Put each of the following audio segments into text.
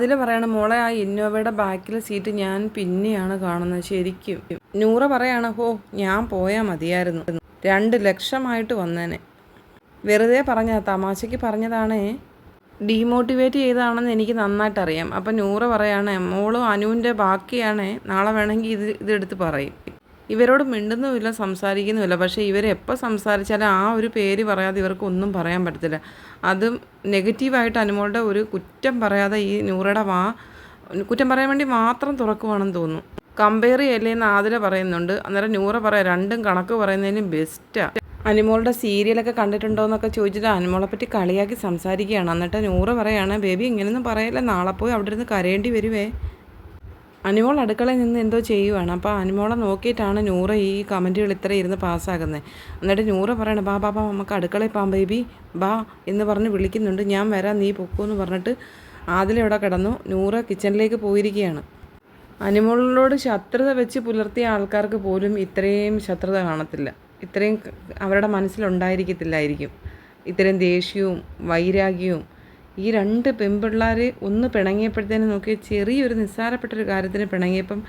ആദില പറയണ മോളെ ആ ഇന്നോവയുടെ ബാക്കിലെ സീറ്റ് ഞാൻ പിന്നെയാണ് കാണുന്നത് ശരിക്കും. നൂറ പറയാണ് ഹോ ഞാൻ പോയാൽ മതിയായിരുന്നു. രണ്ട് ലക്ഷമായിട്ട് വന്നേനെ. വെറുതെ പറഞ്ഞ തമാശയ്ക്ക് പറഞ്ഞതാണേ ഡീമോട്ടിവേറ്റ് ചെയ്താണെന്ന് എനിക്ക് നന്നായിട്ടറിയാം. അപ്പം നൂറ് പറയാണ് മോളും അനുവിന്റെ ബാക്കിയാണ് നാളെ വേണമെങ്കിൽ ഇത് ഇതെടുത്ത് പറയും. ഇവരോട് മിണ്ടുന്നുമില്ല സംസാരിക്കുന്നുമില്ല. പക്ഷേ ഇവരെപ്പോൾ സംസാരിച്ചാലും ആ ഒരു പേര് പറയാതെ ഇവർക്ക് ഒന്നും പറയാൻ പറ്റത്തില്ല. അതും നെഗറ്റീവായിട്ട് അനുമോളുടെ ഒരു കുറ്റം പറയാതെ ഈ നൂറയുടെ വാ കുറ്റം പറയാൻ വേണ്ടി മാത്രം തുറക്കുവാണെന്ന് തോന്നുന്നു. കമ്പയർ ചെയ്യല്ലേന്ന് ആതിര പറയുന്നുണ്ട്. അന്നേരം നൂറ പറയാം രണ്ടും കണക്ക് പറയുന്നതിനും ബെസ്റ്റാണ് അനുമോളുടെ സീരിയലൊക്കെ കണ്ടിട്ടുണ്ടോ എന്നൊക്കെ ചോദിച്ചിട്ട് അനുമോളെ പറ്റി കളിയാക്കി സംസാരിക്കുകയാണ്. എന്നിട്ട് നൂറ് പറയുകയാണ് ബേബി ഇങ്ങനെയൊന്നും പറയല്ല നാളെ പോയി അവിടെ ഇരുന്ന് കരയേണ്ടി വരുവേ. അനുമോൾ അടുക്കളയിൽ നിന്ന് എന്തോ ചെയ്യുവാണ്. അപ്പോൾ അനുമോളെ നോക്കിയിട്ടാണ് നൂറ് ഈ കമന്റുകൾ ഇത്ര ഇരുന്ന് പാസ്സാക്കുന്നത് എന്നിട്ട് നൂറ് പറയണം ബാ ബാ ബാ നമുക്ക് അടുക്കളയിൽ പോകാം ബേബി. ബാ എന്ന് പറഞ്ഞ് വിളിക്കുന്നുണ്ട്. ഞാൻ വരാം നീ പൊക്കൂ എന്ന് പറഞ്ഞിട്ട് ആദിലിവിടെ കിടന്നു. നൂറ് കിച്ചണിലേക്ക് പോയിരിക്കുകയാണ്. അനുമോളിനോട് ശത്രുത വെച്ച് പുലർത്തിയ ആൾക്കാർക്ക് പോലും ഇത്രയും ശത്രുത കാണത്തില്ല. ഇത്രയും അവരുടെ മനസ്സിലുണ്ടായിരിക്കത്തില്ലായിരിക്കും ഇത്രയും ദേഷ്യവും വൈരാഗ്യവും ഈ രണ്ട് പെൺപിള്ളേർ ഒന്ന് പിണങ്ങിയപ്പോഴത്തേനും നോക്കി ചെറിയൊരു നിസ്സാരപ്പെട്ടൊരു കാര്യത്തിന് പിണങ്ങിയപ്പം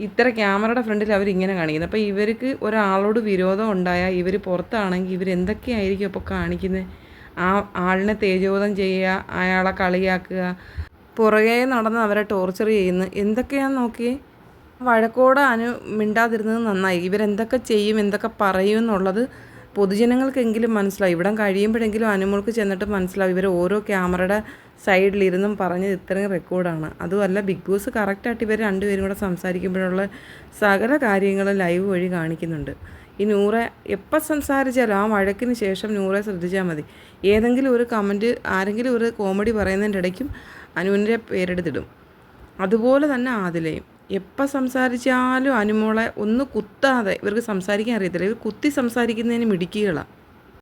ഇത്ര ക്യാമറയുടെ ഫ്രണ്ടിൽ അവരിങ്ങനെ കാണിക്കുന്നത് അപ്പോൾ ഇവർക്ക് ഒരാളോട് വിരോധം ഉണ്ടായാൽ ഇവർ പുറത്താണെങ്കിൽ ഇവരെന്തൊക്കെയായിരിക്കും അപ്പോൾ കാണിക്കുന്നത് ആ ആളിനെ തേജോധം ചെയ്യുക അയാളെ കളിയാക്കുക പുറകെ നടന്ന് അവരെ ടോർച്ചർ ചെയ്യുന്നു എന്തൊക്കെയാന്ന് നോക്കി വഴക്കോടെ അനു മിണ്ടാതിരുന്നത് നന്നായി. ഇവരെന്തൊക്കെ ചെയ്യും എന്തൊക്കെ പറയും എന്നുള്ളത് പൊതുജനങ്ങൾക്കെങ്കിലും മനസ്സിലാവും. ഇവിടം കഴിയുമ്പോഴെങ്കിലും അനുമോൾക്ക് ചെന്നിട്ട് മനസ്സിലാവും. ഇവർ ഓരോ ക്യാമറയുടെ സൈഡിലിരുന്നും പറഞ്ഞത് ഇത്രയും റെക്കോർഡാണ്. അതുമല്ല ബിഗ് ബോസ് കറക്റ്റായിട്ട് ഇവർ രണ്ടുപേരും കൂടെ സംസാരിക്കുമ്പോഴുള്ള സകല കാര്യങ്ങളും ലൈവ് വഴി കാണിക്കുന്നുണ്ട്. ഈ നൂറെ എപ്പോൾ സംസാരിച്ചാലും ആ വഴക്കിന് ശേഷം നൂറെ ശ്രദ്ധിച്ചാൽ മതി. ഏതെങ്കിലും ഒരു കമന്റ് ആരെങ്കിലും ഒരു കോമഡി പറയുന്നതിന്റെ ഇടയ്ക്കും അനുവിന്റെ പേരെടുത്തിടും. അതുപോലെ തന്നെ ആദിലയും. എപ്പോൾ സംസാരിച്ചാലും അനുമോളെ ഒന്ന് കുത്താതെ ഇവർക്ക് സംസാരിക്കാൻ അറിയത്തില്ല. ഇവർ കുത്തി സംസാരിക്കുന്നതിന് മിടുക്കികളാണ്